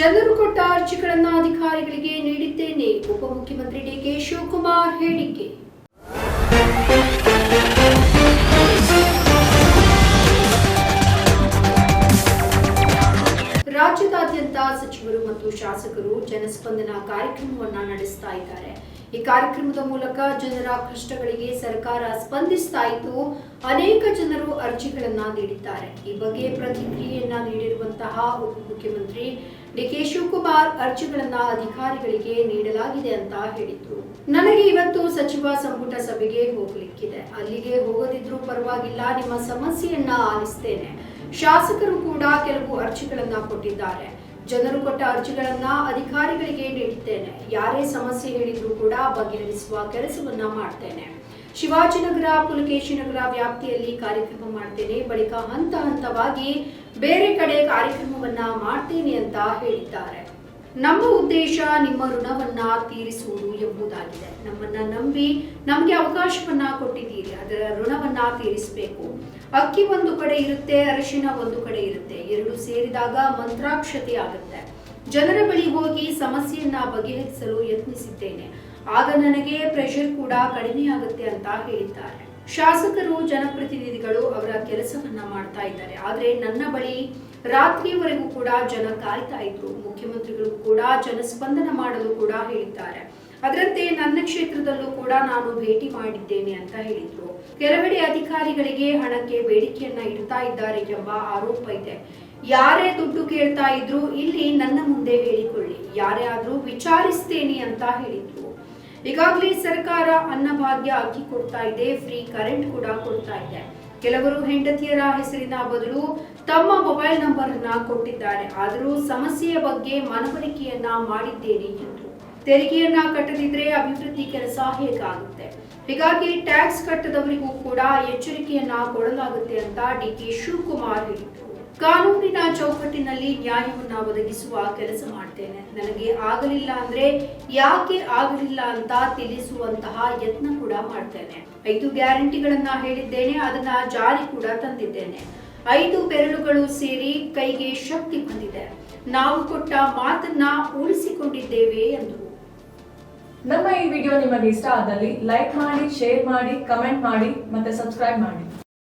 ಜನರು ಕೊಟ್ಟ ಅರ್ಜಿಗಳನ್ನು ಅಧಿಕಾರಿಗಳಿಗೆ ನೀಡಿದ್ದೇನೆ. ಉಪಮುಖ್ಯಮಂತ್ರಿ ಡಿಕೆ ಶಿವಕುಮಾರ್ ಹೇಳಿಕೆ. ಸಚಿವರು ಮತ್ತು ಶಾಸಕರು ಜನಸ್ಪಂದನ ಕಾರ್ಯಕ್ರಮವನ್ನ ನಡೆಸ್ತಾ ಇದ್ದಾರೆ. ಈ ಕಾರ್ಯಕ್ರಮದ ಮೂಲಕ ಜನರ ಕಷ್ಟಗಳಿಗೆ ಸರ್ಕಾರ ಸ್ಪಂದಿಸ್ತಾ ಇದ್ದು, ಅನೇಕ ಜನರು ಅರ್ಜಿಗಳನ್ನ ನೀಡಿದ್ದಾರೆ. ಈ ಬಗ್ಗೆ ಪ್ರತಿಕ್ರಿಯೆಯನ್ನ ನೀಡಿರುವಂತಹ ಉಪಮುಖ್ಯಮಂತ್ರಿ ಡಿಕೆ ಶಿವಕುಮಾರ್ ಅರ್ಜಿಗಳನ್ನ ಅಧಿಕಾರಿಗಳಿಗೆ ನೀಡಲಾಗಿದೆ ಅಂತ ಹೇಳಿದ್ರು. ನನಗೆ ಇವತ್ತು ಸಚಿವ ಸಂಪುಟ ಸಭೆಗೆ ಹೋಗ್ಲಿಕ್ಕಿದೆ. ಅಲ್ಲಿಗೆ ಹೋಗದಿದ್ರೂ ಪರವಾಗಿಲ್ಲ, ನಿಮ್ಮ ಸಮಸ್ಯೆಯನ್ನ ಆಲಿಸ್ತೇನೆ. ಶಾಸಕರು ಕೂಡ ಕೆಲವು ಅರ್ಜಿಗಳನ್ನ ಕೊಟ್ಟಿದ್ದಾರೆ. ಜನರು ಕೊಟ್ಟ ಅರ್ಜಿಗಳನ್ನ ಅಧಿಕಾರಿಗಳಿಗೆ ನೀಡಿದ್ದೇನೆ. ಯಾರೇ ಸಮಸ್ಯೆ ಹೇಳಿದ್ರೂ ಕೂಡ ಬಗೆಹರಿಸುವ ಕೆಲಸವನ್ನ ಮಾಡ್ತೇನೆ. ಶಿವಾಜಿನಗರ, ಪುಲಕೇಶಿನಗರ ವ್ಯಾಪ್ತಿಯಲ್ಲಿ ಕಾರ್ಯಕ್ರಮ ಮಾಡ್ತೇನೆ. ಬಳಿಕ ಹಂತ ಹಂತವಾಗಿ ಬೇರೆ ಕಡೆ ಕಾರ್ಯಕ್ರಮವನ್ನ ಮಾಡ್ತೇನೆ ಅಂತ ಹೇಳಿದ್ದಾರೆ. ನಮ್ಮ ಉದ್ದೇಶ ನಿಮ್ಮ ಋಣವನ್ನ ತೀರಿಸುವುದು ಎಂಬುದಾಗಿದೆ. ನಮ್ಮನ್ನ ನಂಬಿ ನಮ್ಗೆ ಅವಕಾಶವನ್ನ ಕೊಟ್ಟಿದ್ದೀರಿ. ಅದರ ಋಣವನ್ನ ತೀರಿಸಬೇಕು. ಅಕ್ಕಿ ಒಂದು ಕಡೆ ಇರುತ್ತೆ, ಅರಿಶಿನ ಒಂದು ಕಡೆ ಇರುತ್ತೆ. ಎರಡು ಸೇರಿದಾಗ ಮಂತ್ರಾಕ್ಷತೆ ಆಗುತ್ತೆ. ಜನರ ಬಳಿ ಹೋಗಿ ಸಮಸ್ಯೆಯನ್ನ ಬಗೆಹರಿಸಲು ಯತ್ನಿಸಿದ್ದೇನೆ. ಆಗ ನನಗೆ ಪ್ರೆಷರ್ ಕೂಡ ಕಡಿಮೆ ಆಗುತ್ತೆ ಅಂತ ಹೇಳಿದ್ದಾರೆ. ಶಾಸಕರು, ಜನಪ್ರತಿನಿಧಿಗಳು ಅವರ ಕೆಲಸವನ್ನ ಮಾಡ್ತಾ ಇದ್ದಾರೆ. ಆದ್ರೆ ನನ್ನ ಬಳಿ ರಾತ್ರಿವರೆಗೂ ಕೂಡ ಜನ ಕಾಯ್ತಾ ಇದ್ರು. ಮುಖ್ಯಮಂತ್ರಿಗಳು ಕೂಡ ಜನಸ್ಪಂದನ ಮಾಡಲು ಕೂಡ ಹೇಳಿದ್ದಾರೆ. ಅದರಂತೆ ನನ್ನ ಕ್ಷೇತ್ರದಲ್ಲೂ ಕೂಡ ನಾನು ಭೇಟಿ ಮಾಡಿದ್ದೇನೆ ಅಂತ ಹೇಳಿದ್ರು. ಕೆಲವೆಡೆ ಅಧಿಕಾರಿಗಳಿಗೆ ಹಣಕ್ಕೆ ಬೇಡಿಕೆಯನ್ನ ಇಡ್ತಾ ಇದ್ದಾರೆ ಎಂಬ ಆರೋಪ ಇದೆ. ಯಾರೇ ದುಡ್ಡು ಕೇಳ್ತಾ ಇದ್ರು ಇಲ್ಲಿ ನನ್ನ ಮುಂದೆ ಹೇಳಿಕೊಳ್ಳಿ. ಯಾರೇ ಆದ್ರೂ ವಿಚಾರಿಸ್ತೇನೆ ಅಂತ ಹೇಳಿದ್ರು. ಈಗಾಗಲೇ ಸರ್ಕಾರ ಅನ್ನಭಾಗ್ಯ ಅಕ್ಕಿ ಕೊಡ್ತಾ ಇದೆ ಫ್ರೀ ಕರೆಂಟ್ ಕೂಡ ಕೊಡ್ತಾ ಇದೆ. ಕೆಲವರು ಹೆಂಡತಿಯರ ಹೆಸರಿನ ಬದಲು ತಮ್ಮ ಮೊಬೈಲ್ ನಂಬರ್ ಅನ್ನ ಕೊಟ್ಟಿದ್ದಾರೆ. ಆದರೂ ಸಮಸ್ಯೆಯ ಬಗ್ಗೆ ಮನವರಿಕೆಯನ್ನ ಮಾಡಿದ್ದೇನೆ ಎಂದರು ತೆರಿಗೆಯನ್ನ ಕಟ್ಟದಿದ್ರೆ ಅಭಿವೃದ್ಧಿ ಕೆಲಸ ಹೇಗಾಗುತ್ತೆ? ಹೀಗಾಗಿ ಟ್ಯಾಕ್ಸ್ ಕಟ್ಟದವರಿಗೂ ಕೂಡ ಎಚ್ಚರಿಕೆಯನ್ನ ಕೊಡಲಾಗುತ್ತೆ ಅಂತ ಡಿ ಕೆ ಶಿವಕುಮಾರ್ ಹೇಳಿದರು. ಕಾನೂನಿನ ಚೌಕಟ್ಟಿನಲ್ಲಿ ನ್ಯಾಯವನ್ನ ಒದಗಿಸುವ ಕೆಲಸ ಮಾಡ್ತೇನೆ. ನನಗೆ ಆಗಲಿಲ್ಲ ಅಂದ್ರೆ ಯಾಕೆ ಆಗಲಿಲ್ಲ ಅಂತ ತಿಳಿಸುವಂತಹ ಯತ್ನ ಕೂಡ ಮಾಡ್ತೇನೆ. ಐದು ಗ್ಯಾರಂಟಿಗಳನ್ನ ಹೇಳಿದ್ದೇನೆ, ಅದನ್ನ ಜಾರಿ ಕೂಡ ತಂದಿದ್ದೇನೆ. ಐದು ಬೆರಳುಗಳು ಸೇರಿ ಕೈಗೆ ಶಕ್ತಿ ಬಂದಿದೆ. ನಾವು ಕೊಟ್ಟ ಮಾತನ್ನ ಉಳಿಸಿಕೊಂಡಿದ್ದೇವೆ ಎಂದು. ನಮ್ಮ ಈ ವಿಡಿಯೋ ನಿಮಗೆ ಇಷ್ಟ ಆದಲ್ಲಿ ಲೈಕ್ ಮಾಡಿ, ಶೇರ್ ಮಾಡಿ, ಕಮೆಂಟ್ ಮಾಡಿ, ಮತ್ತೆ ಸಬ್ಸ್ಕ್ರೈಬ್ ಮಾಡಿ.